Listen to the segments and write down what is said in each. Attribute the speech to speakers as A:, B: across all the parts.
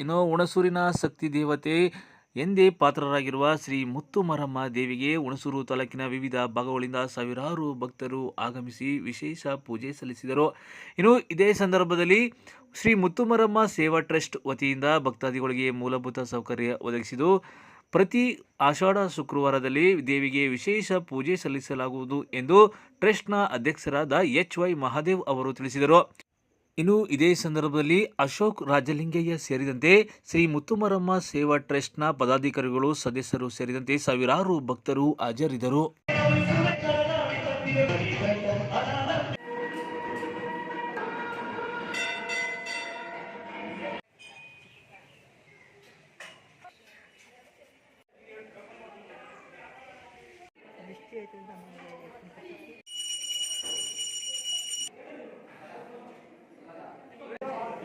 A: ಇನ್ನು ಹುಣಸೂರಿನ ಶಕ್ತಿ ದೇವತೆ ಎಂದೇ ಪಾತ್ರರಾಗಿರುವ ಶ್ರೀ ಮುತ್ತುಮರಮ್ಮ ದೇವಿಗೆ ಹುಣಸೂರು ತಾಲೂಕಿನ ವಿವಿಧ ಭಾಗಗಳಿಂದ ಸಾವಿರಾರು ಭಕ್ತರು ಆಗಮಿಸಿ ವಿಶೇಷ ಪೂಜೆ ಸಲ್ಲಿಸಿದರು. ಇನ್ನು ಇದೇ ಸಂದರ್ಭದಲ್ಲಿ ಶ್ರೀ ಮುತ್ತುಮರಮ್ಮ ಸೇವಾ ಟ್ರಸ್ಟ್ ವತಿಯಿಂದ ಭಕ್ತಾದಿಗಳಿಗೆ ಮೂಲಭೂತ ಸೌಕರ್ಯ ಒದಗಿಸಿದ್ದು, ಪ್ರತಿ ಆಷಾಢ ಶುಕ್ರವಾರದಲ್ಲಿ ದೇವಿಗೆ ವಿಶೇಷ ಪೂಜೆ ಸಲ್ಲಿಸಲಾಗುವುದು ಎಂದು ಟ್ರಸ್ಟ್ನ ಅಧ್ಯಕ್ಷರಾದ ಎಚ್ ವೈ ಮಹಾದೇವ್ ಅವರು ತಿಳಿಸಿದರು. ಇನ್ನು ಇದೇ ಸಂದರ್ಭದಲ್ಲಿ ಅಶೋಕ್ ರಾಜಲಿಂಗಯ್ಯ ಸೇರಿದಂತೆ ಶ್ರೀ ಮುತ್ತುಮರಮ್ಮ ಸೇವಾ ಟ್ರಸ್ಟ್ನ ಪದಾಧಿಕಾರಿಗಳು ಸದಸ್ಯರು ಸೇರಿದಂತೆ ಸಾವಿರಾರು ಭಕ್ತರು ಹಾಜರಿದ್ದರು.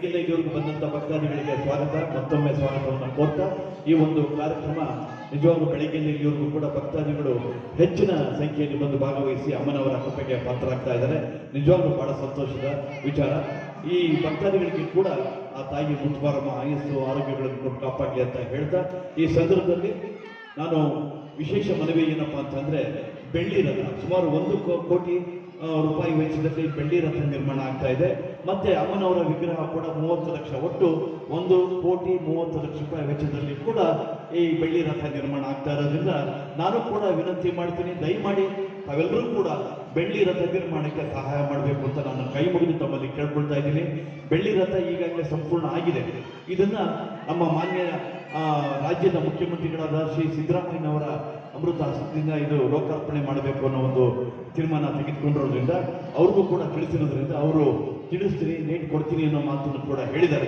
B: ಇಲ್ಲಿಂದ ಇದುವರೆಗೂ ಬಂದಂತ ಭಕ್ತಾದಿಗಳಿಗೆ ಸ್ವಾಗತ. ಮತ್ತೊಮ್ಮೆ ಸ್ವಾಗತವನ್ನು ಕೋರ್ತಾ, ಈ ಒಂದು ಕಾರ್ಯಕ್ರಮ ನಿಜವಾಗ್ಲೂ ಬೆಳಗ್ಗೆ ಇಲ್ಲಿವರೆಗೂ ಕೂಡ ಭಕ್ತಾದಿಗಳು ಹೆಚ್ಚಿನ ಸಂಖ್ಯೆಯಲ್ಲಿ ಬಂದು ಭಾಗವಹಿಸಿ ಅಮ್ಮನವರ ಕೃಪೆಗೆ ಪಾತ್ರರಾಗ್ತಾ ಇದ್ದಾರೆ. ನಿಜವಾಗ್ಲೂ ಬಹಳ ಸಂತೋಷದ ವಿಚಾರ. ಈ ಭಕ್ತಾದಿಗಳಿಗೆ ಕೂಡ ಆ ತಾಯಿ ಮುತ್ಬಾರಮ್ಮ ಆಯಸ್ಸು, ಆರೋಗ್ಯಗಳನ್ನು ಕೊಟ್ಟು ಕಾಪಾಡಲಿ ಅಂತ ಹೇಳ್ತಾ, ಈ ಸಂದರ್ಭದಲ್ಲಿ ನಾನು ವಿಶೇಷ ಮನವಿ ಏನಪ್ಪಾ ಅಂತಂದ್ರೆ, ಬೆಳ್ಳಿ ರಥ, ಸುಮಾರು ಒಂದು ಕೋಟಿ ರೂಪಾಯಿ ವೆಚ್ಚದಲ್ಲಿ ಬೆಳ್ಳಿ ರಥ ನಿರ್ಮಾಣ ಆಗ್ತಾ ಇದೆ. ಮತ್ತೆ ಅಮ್ಮನವರ ವಿಗ್ರಹ ಕೂಡ ಮೂವತ್ತು ಲಕ್ಷ ಒಟ್ಟು ಒಂದು ಕೋಟಿ ಮೂವತ್ತು ಲಕ್ಷ ರೂಪಾಯಿ ವೆಚ್ಚದಲ್ಲಿ ಕೂಡ ಈ ಬೆಳ್ಳಿ ರಥ ನಿರ್ಮಾಣ ಆಗ್ತಾ ಇರೋದ್ರಿಂದ ನಾನು ಕೂಡ ವಿನಂತಿ ಮಾಡ್ತೀನಿ, ದಯಮಾಡಿ ತಾವೆಲ್ಲರೂ ಕೂಡ ಬೆಳ್ಳಿ ರಥ ನಿರ್ಮಾಣಕ್ಕೆ ಸಹಾಯ ಮಾಡಬೇಕು ಅಂತ ನಾನು ಕೈ ಮುಗಿದು ತಮ್ಮಲ್ಲಿ ಕೇಳ್ಕೊಳ್ತಾ ಇದ್ದೀನಿ. ಬೆಳ್ಳಿ ರಥ ಈಗಾಗಲೇ ಸಂಪೂರ್ಣ ಆಗಿದೆ. ಇದನ್ನ ನಮ್ಮ ಮಾನ್ಯ ರಾಜ್ಯದ ಮುಖ್ಯಮಂತ್ರಿಗಳಾದ ಶ್ರೀ ಸಿದ್ದರಾಮಯ್ಯನವರ ಅಮೃತ ಹಸ್ತದಿಂದ ಇದು ಲೋಕಾರ್ಪಣೆ ಮಾಡಬೇಕು ಅನ್ನೋ ಒಂದು ತೀರ್ಮಾನ ತೆಗೆದುಕೊಂಡಿರೋದ್ರಿಂದ ಅವ್ರಿಗೂ ಕೂಡ ತಿಳಿಸಿರೋದ್ರಿಂದ ಅವರು ತಿಳಿಸ್ತೀನಿ ನೇಟ್ ಕೊಡ್ತೀನಿ ಅನ್ನೋ ಮಾತನ್ನು ಕೂಡ ಹೇಳಿದ್ದಾರೆ.